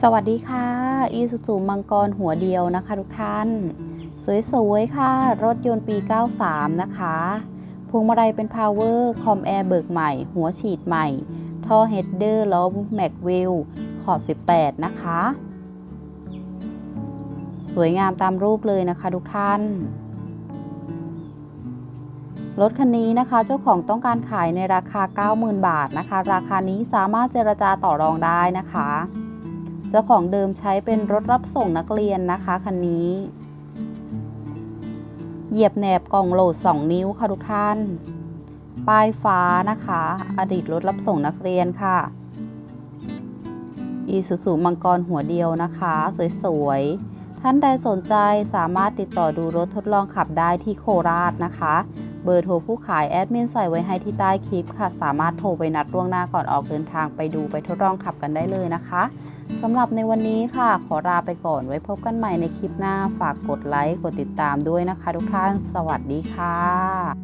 สวัสดีค่ะอีสุซูมังกรหัวเดียวนะคะทุกท่าน สวยๆ ค่ะ รถยนต์ปี 93 นะคะพวงมาลัยเป็น Power คอมแอร์เบิกใหม่ หัวฉีดใหม่ ท่อเฮดเดอร์ล้อแม็กวิลขอบ 18 นะคะ สวยงามตามรูปเลยนะคะทุกท่าน รถคันนี้นะคะเจ้าของต้องการขายในราคา 90,000 บาทนะคะ ราคานี้สามารถเจรจาต่อรองได้นะคะ จ้าของเดิมใช้เป็นรถรับส่งนักเรียนนะคะคันนี้ เหยียบแหนบกล่องโหลด 2 นิ้วค่ะทุกท่าน ป้ายฟ้านะคะ อดีตรถรับส่งนักเรียนค่ะอีสุสุมังกรหัวเดียวนะคะ สวยๆ ท่านใดสนใจสามารถติดต่อดูรถทดลองขับได้ที่โคราชนะคะ เบอร์โทรผู้ขายแอดมินใส่ไว้ให้ที่ใต้คลิปค่ะ สามารถโทรไปนัดล่วงหน้าก่อนออกเดินทางไปดูไปทดลองขับกันได้เลยนะคะ สำหรับในวันนี้ค่ะ ขอลาไปก่อนไว้พบกันใหม่ในคลิปหน้าฝากกดไลค์ กดติดตามด้วยนะคะ ทุกท่าน สวัสดีค่ะ